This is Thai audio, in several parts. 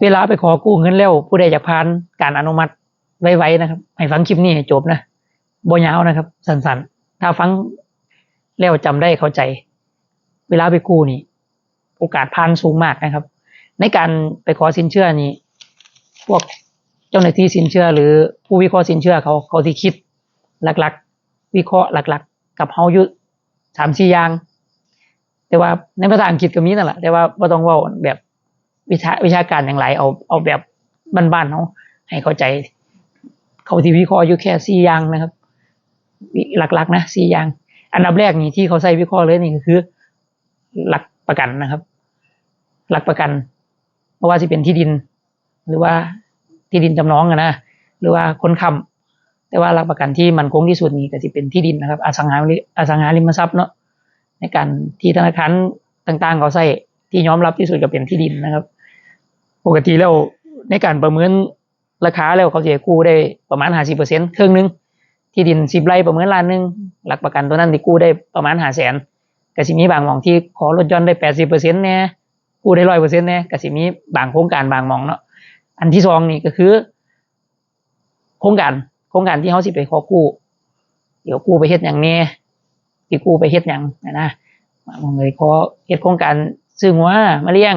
เวลาไปขอกู้เงินแล้วผู้ใดอยากผ่านการอนุมัติไว้ๆนะครับ ให้ฟังคลิปนี้ให้จบนะบ่ยาวนะครับ สั้นๆ ถ้าฟังแล้วจำได้เข้าใจ เวลาไปกู้นี่ โอกาสผ่านสูงมากนะครับ ในการไปขอสินเชื่อนี่ พวกเจ้าหน้าที่สินเชื่อ หรือผู้วิเคราะห์สินเชื่อเขาเขาที่คิดหลักๆ วิเคราะห์หลัก ๆ กับเฮายู่สามสี่อย่าง แต่ว่าในภาษาอังกฤษก็มีนั่นแหละแต่ว่าบ่ต้องว้าแบบ วิชาวิชาการอย่างไรเอาเอาแบบบ้านๆเนาะให้เข้าใจ เขาที่วิเคราะห์อยู่แค่สี่อย่างนะครับหลักๆนะสี่อย่าง อันดับแรกนี่ที่เขาใส่วิเคราะห์เลยนี่ก็คือ หลักประกันนะครับ หลักประกันเพราะว่าจะเป็นที่ดิน หรือว่าที่ดินจำนองนะหรือว่าคนค้ำแต่ว่าหลักประกันที่มันคงที่สุดนี่ก็จะเป็นที่ดินนะครับ อสังหาริอสังหาริมทรัพย์เนาะในการที่ธนาคารต่างๆเขาใส่ที่ยอมรับที่สุดก็เป็นที่ดินนะครับ ปกติแล้วในการประเมินราคาแล้วเขาจะให้กู้ได้ประมาณห้าสิบเปอร์เซ็นต์ครึ่งหนึง ที่ดินสิบไร่ประเมินล้านหนึง หลักประกันตัวนั้นที่กู้ได้ประมาณห้าแสนกสิมีบางมองที่ขอลดย่อนได้แปดสิบเปอร์เซ็นต์เนี่ยกู้ได้ร้อยเปอร์เซ็นต์เนี่ยกสิมีบางโครงการบางมองเนาะอันที่สองนี่ก็คือ โครงการโครงการที่เขาสิไปขอกู้ เดี๋ยวกู้ไปเฮ็ดอย่างนี้ที่กู้ไปเฮ็ดอย่างนะนะบางเลยขอเฮ็ดโครงการซื้อหัวมาเลี้ยง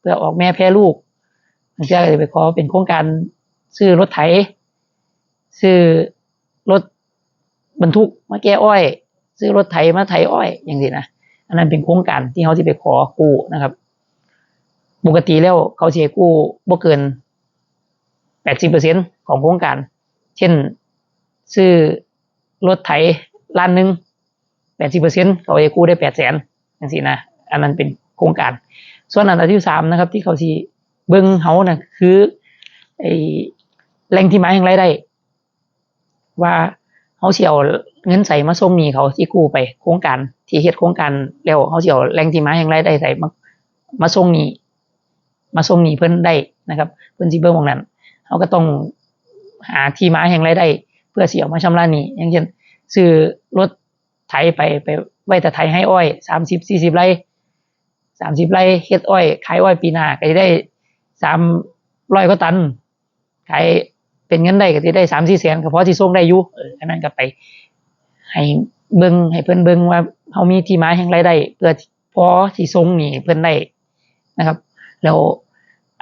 เพื่อออกแม่แพร่ลูกางเจ้าก็จะไปขอเป็นโครงการซื้อรถไถซื้อรถบรรทุกมาแก้อ้อย ซื้อรถไถมาไถอ้อย อย่างนี้นะอันนั้นเป็นโครงการที่เขาที่ไปขอกู้นะครับปกติแล้วเขาสิให้กู้บ่เกินแปดสิบเปอร์เซ็นของโครงการ เช่น ซื้อรถไถล้านหนึ่งแปดสิบเปอร์เซ็นเขาจะกู้ได้แปดแสนอย่างนี้นะ อันนั้นเป็นโครงการ ส่วนอันดับที่สามนะครับ ที่เขาสิ เบิ้งเฮานะคือไอ้แหล่งที่มาแห่งรายได้ ว่าเขาสิเอาเงินใส่มาส่งหนี้เขาที่กู้ไปโครงการที่เฮ็ดโครงการแล้วเขาสิเอาแหล่งที่มาแห่งรายได้ใส่มามาส่งหนี้มาส่งหนี้เพิ่นได้นะครับ เพิ่นสิเบิ่งหมองนั้นเขาก็ต้องหาที่มาแห่งรายได้ เพื่อสิเอามาชำระหนี้อย่างเช่นซื้อรถไถไปไปไว้แต่ไถให้อ้อยสามสิบสี่สิบไร่สามสิบไร่เฮ็ดอ้อยขายอ้อยปีหน้าก็จะได้ สามร้อยก็ตันขายเป็นเงินได้ก็จะได้สามสี่แสนก็พอที่ส่งได้อยู่เอออันนั้นก็ไป ให้เบิ่งให้เพิ่อนเบิ่งว่าเฮามีที่มาแห่งไรได้เพื่อพอที่ส่งนี้เพิ่อนได้นะครับ แล้ว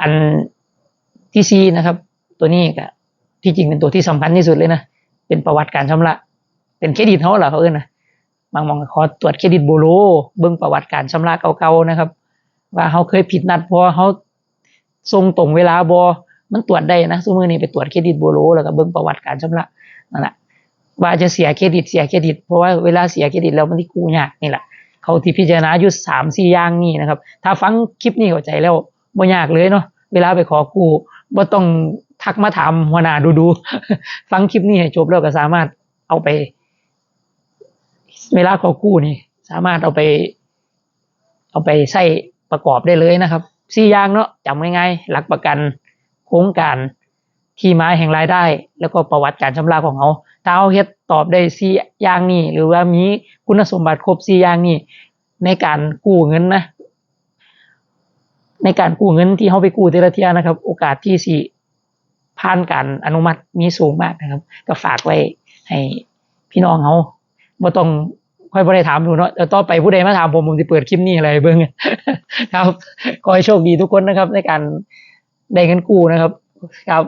อันที่ซีนะครับ ตัวนี้ก็ที่จริงเป็นตัวที่สำคัญที่สุดเลยนะเป็นประวัติการชำระ เป็นเครดิตเขาเหรอเขาเอ้นนะบางมองขอตรวจเครดิตบูโรเบิ่งประวัติการชำระเก่าๆนะครับ ว่าเขาเคยผิดนัดพอเขา ส่งตรงเวลาบอมันตรวจได้นะสมมือนี้ไปตรวจเครดิตบูโรแล้วก็เบิ่งประวัติการชำระนั่นแหละว่าจะเสียเครดิตเสียเครดิตเพราะว่าเวลาเสียเครดิตแล้วมันที่กู้ยากนี่แหละเขาที่พิจารณาอยู่สามสี่อย่างนี่นะครับ ถ้าฟังคลิปนี้เข้าใจแล้วบ่ยากเลยเนาะเวลาไปขอกู้บ่ต้องทักมาถามหัวหน้าดูดูฟังคลิปนี้ให้จบแล้วก็สามารถเอาไป เวลาขอกู้นี่ สามารถเอาไป เอาไปใช้ประกอบได้เลยนะครับ สี่อย่างเนาะจำง่ายๆหลักประกันโครงการที่มาแห่งรายได้ แล้วก็ประวัติการชำระของเขาถ้าเอาเฮ็ดตอบได้สี่อย่างนี้ หรือว่ามีคุณสมบัติครบสี่อย่างนี้ในการกู้เงินนะในการกู้เงินที่เขาไปกู้แต่ละเที่ยนะครับ โอกาสที่สิผ่านการอนุมัติมีสูงมากนะครับ ก็ฝากไว้ให้พี่น้องเขาบ่ต้อง ค่อยบ่ได้ถามดูเนาะต่อไปผู้ใดมาถามผมผมจะเปิดคลิปนี้อะไรเบิ้งครับขอให้โชคดีทุกคนนะครับ ในการได้เงินกู้นะครับครับ